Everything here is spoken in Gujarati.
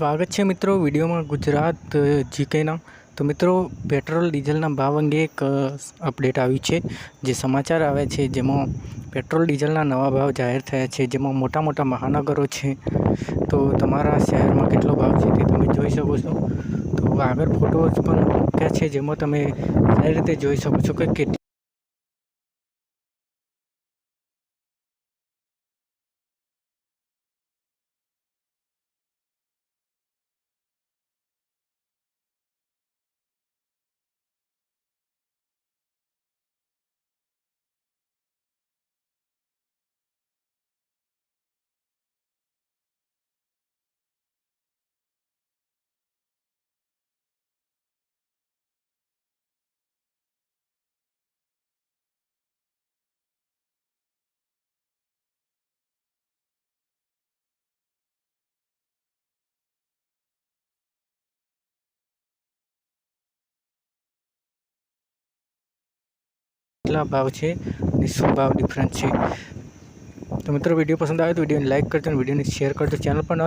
સ્વાગત છે મિત્રો વિડીયોમાં ગુજરાત જીકેના. તો મિત્રો, પેટ્રોલ, ડીઝલના ભાવ અંગે એક અપડેટ આવ્યું છે. જે સમાચાર આવે છે જેમાં પેટ્રોલ, ડીઝલના નવા ભાવ જાહેર થયા છે, જેમાં મોટા મોટા મહાનગરો છે. તો તમારા શહેરમાં કેટલો ભાવ છે તે તમે જોઈ શકો છો. તો આગળ ફોટોઝ પણ મૂક્યા છે જેમાં તમે સારી રીતે જોઈ શકો છો કે કેટલી ભાવ છે અને શું ભાવ ડિફરન્સ છે? તો મિત્રો, વીડિયો પસંદ આવે તો વિડીયોને લાઇક કરજો અને વિડીયોને શેર કરજો. ચેનલ પર ન